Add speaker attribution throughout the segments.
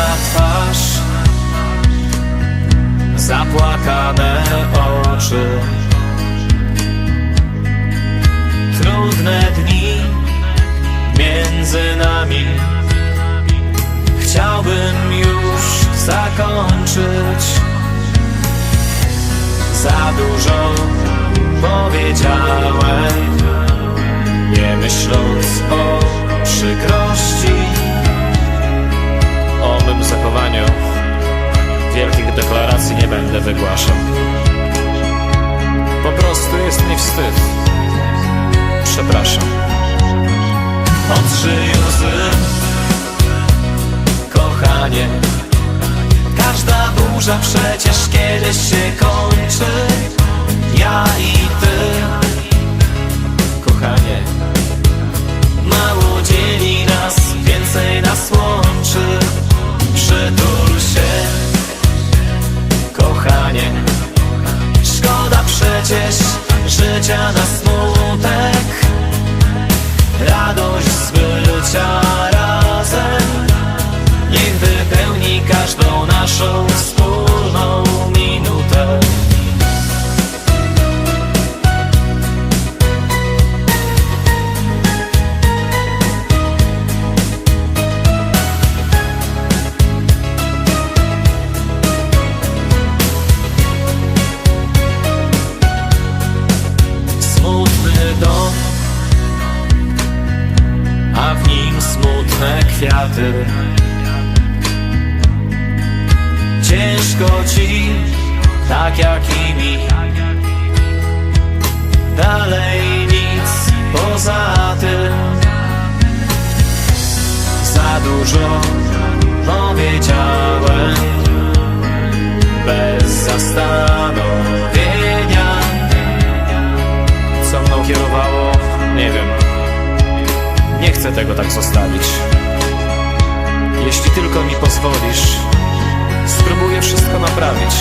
Speaker 1: twarz. Zapłakane oczy. Trudne dni między nami. Chciałbym już zakończyć. Za dużo powiedziałem Nie będę wygłaszał. Po prostu jest mi wstyd. Przepraszam. Otrzyj łzy Kochanie Każda burza przecież kiedyś się kończy życia na kwiaty. Ciężko ci, tak jak i mi. Dalej nic poza tym. Za dużo powiedziałem, bez zastanowienia. Co mną kierowało, nie wiem. Nie chcę tego tak zostawić. Jeśli tylko mi pozwolisz, spróbuję wszystko naprawić.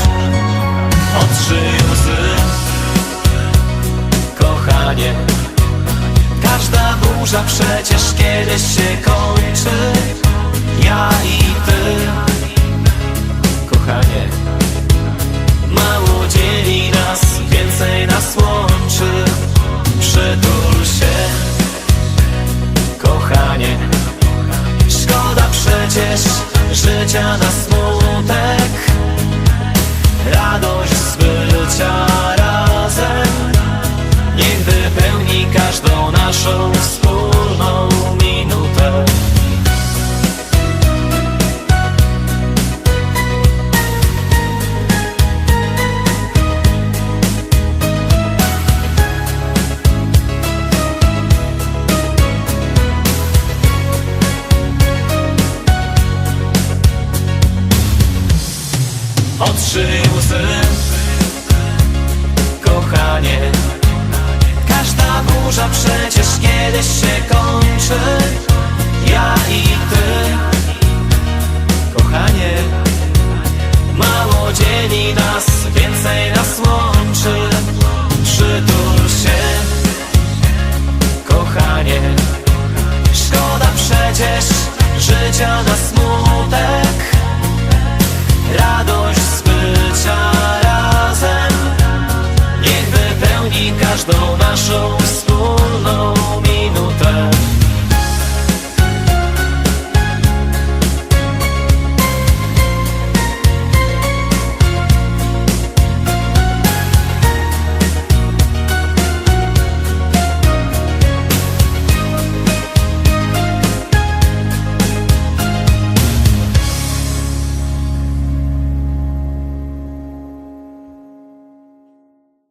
Speaker 1: Otrzyj łzy, kochanie. Każda burza przecież kiedyś się kończy. Życia na smutek. Radość z bycia razem. Niech wypełni każdą naszą wspólną Otrzyj łzy Kochanie